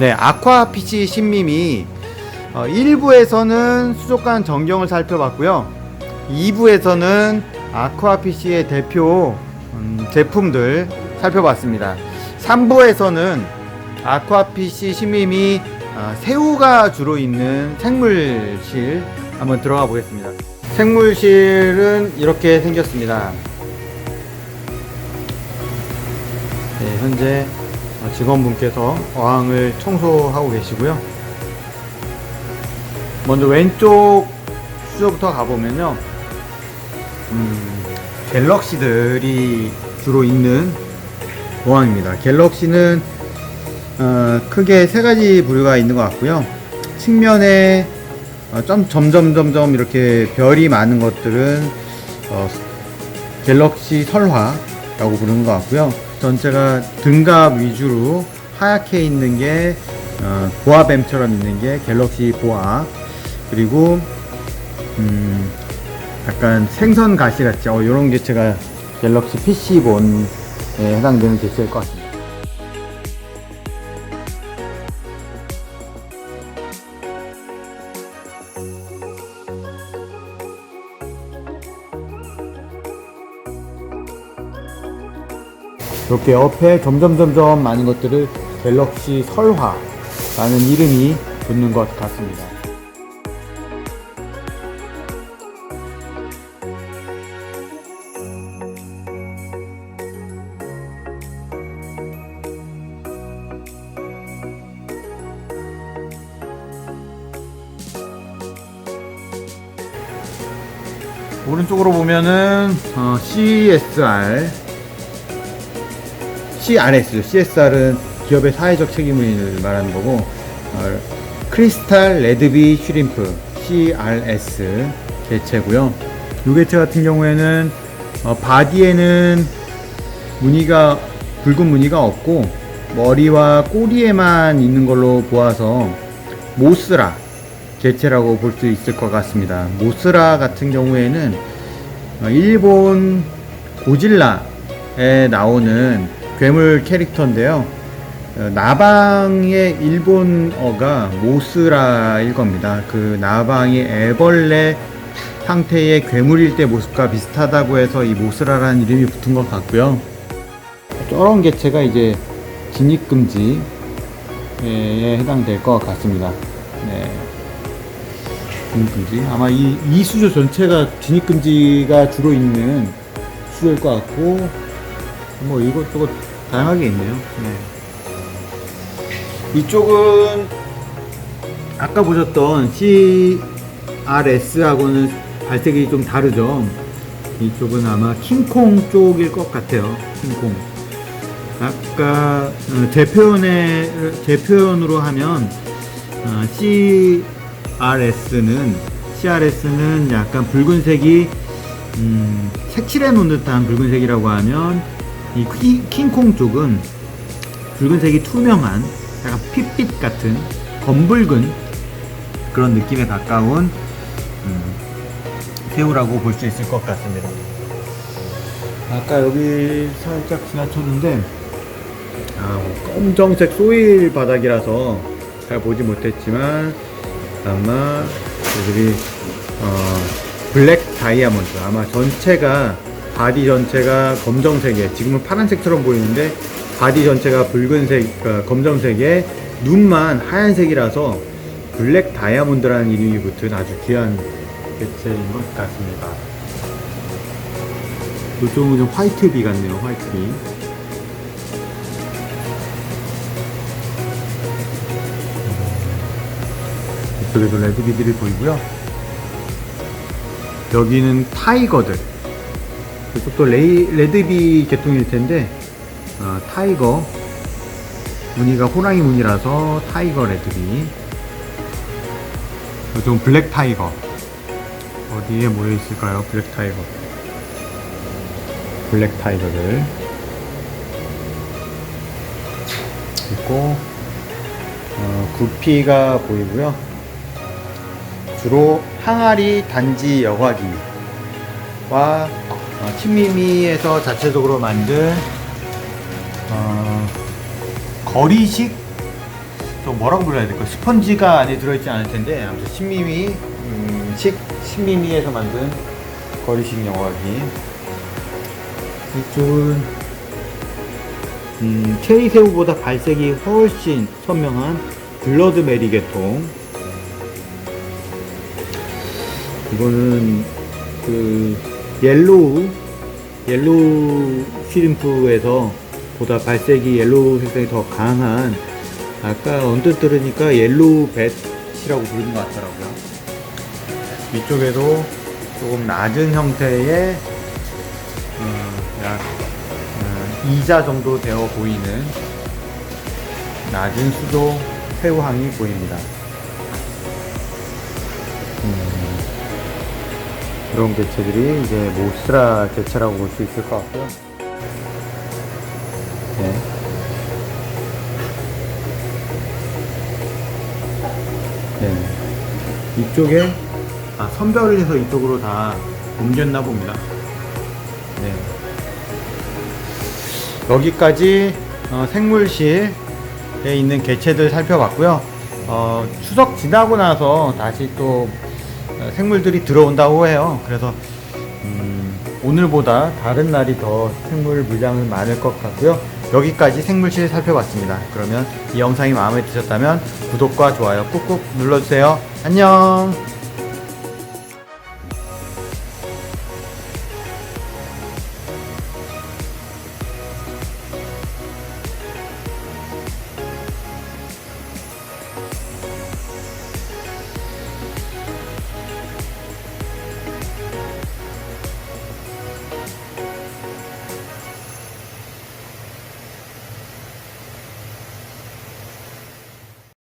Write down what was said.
네, 아쿠아 PC 신밈이 어, 1부에서는 수족관 전경을 살펴봤고요. 2부에서는 아쿠아 PC의 대표 음, 제품들 살펴봤습니다. 3부에서는 아쿠아 PC 신밈이 어, 새우가 주로 있는 생물실 한번 들어가 보겠습니다. 생물실은 이렇게 생겼습니다. 네, 현재 어, 직원분께서 어항을 청소하고 계시고요. 먼저 왼쪽 수조부터 가보면요. 음, 갤럭시들이 주로 있는 어항입니다. 갤럭시는 어, 크게 세 가지 부류가 있는 것 같고요. 측면에 어, 점, 점점 점점 이렇게 별이 많은 것들은 어, 갤럭시 설화라고 부르는 것 같고요. 전체가 등갑 위주로 하얗게 있는 게 어, 보아뱀처럼 있는 게 갤럭시 보아 그리고 음, 약간 생선 가시 같죠. 이런 개체가 갤럭시 PC본에 해당되는 개체일 것 같습니다. 이렇게 옆에 점점 점점 많은 것들을 갤럭시 설화라는 이름이 붙는 것 같습니다. 오른쪽으로 보면은 어, CSR CRS, CSR은 기업의 사회적 책임을 말하는 거고, 어, 크리스탈 레드비 슈림프, CRS 개체고요. 이 개체 같은 경우에는 어, 바디에는 무늬가 붉은 무늬가 없고 머리와 꼬리에만 있는 걸로 보아서 모스라 개체라고 볼 수 있을 것 같습니다. 모스라 같은 경우에는 어, 일본 고질라에 나오는 괴물 캐릭터인데요. 어, 나방의 일본어가 모스라일 겁니다. 그 나방이 애벌레 상태의 괴물일 때 모습과 비슷하다고 해서 이 모스라라는 이름이 붙은 것 같고요. 저런 개체가 이제 진입금지에 해당될 것 같습니다. 네. 진입금지. 아마 이, 이 수조 전체가 진입금지가 주로 있는 수조일 것 같고, 뭐 이것저것 다양하게 있네요. 네. 이쪽은 아까 보셨던 CRS하고는 발색이 좀 다르죠. 이쪽은 아마 킹콩 쪽일 것 같아요. 킹콩. 아까 어, 제 표현에 제 표현으로 하면 어, CRS는 CRS는 약간 붉은색이 음, 색칠해 놓은 듯한 붉은색이라고 하면 이 키- 킹콩 쪽은 붉은색이 투명한 약간 핏빛 같은 검붉은 그런 느낌에 가까운 음, 새우라고 볼 수 있을 것 같습니다. 아까 여기 살짝 지나쳤는데 아, 뭐 검정색 소일 바닥이라서 잘 보지 못했지만 아마 여기 어, 블랙 다이아몬드 아마 전체가 바디 전체가 검정색에 지금은 파란색처럼 보이는데 바디 전체가 붉은색 어, 검정색에 눈만 하얀색이라서 블랙 다이아몬드라는 이름이 붙은 아주 귀한 개체인 것 같습니다. 이쪽은 좀 화이트비 같네요 화이트비. 이쪽에도 레드비들이 보이고요. 여기는 타이거들 이쪽도 레이, 레드비 계통일 텐데 어, 타이거. 무늬가 호랑이 무늬라서 타이거 레드비. 이쪽은 블랙 타이거. 어디에 모여 있을까요? 블랙 타이거. 블랙 타이거들. 있고 어, 구피가 보이고요. 주로 항아리 단지 여과기와 어, 친미미에서 자체적으로 만든 어, 거리식 저 뭐라고 불러야 될까? 스펀지가 안에 들어있지 않을 텐데 아무튼 10mm 음, 식 10mm에서 만든 거리식 영화기. 이쪽은 음, 체리 새우보다 발색이 훨씬 선명한 블러드 메리 계통. 이거는 그 옐로우 옐로우 쉬림프에서 보다 발색이 옐로우 색상이 더 강한 아까 언뜻 들으니까 옐로우 뱃이라고 부르는 것 같더라고요. 위쪽에도 조금 낮은 형태의 음, 약 음, 2자 정도 되어 보이는 낮은 수조 새우항이 보입니다. 음, 이런 개체들이 이제 모스라 개체라고 볼 수 있을 것 같고요. 네. 네. 이쪽에 아 선별을 해서 이쪽으로 다 옮겼나 봅니다. 네. 여기까지 어, 생물실에 있는 개체들 살펴봤고요. 어, 추석 지나고 나서 다시 또 어, 생물들이 들어온다고 해요. 그래서 음, 오늘보다 다른 날이 더 생물 물량은 많을 것 같고요. 여기까지 생물실 살펴봤습니다. 그러면 이 영상이 마음에 드셨다면 구독과 좋아요 꾹꾹 눌러주세요. 안녕!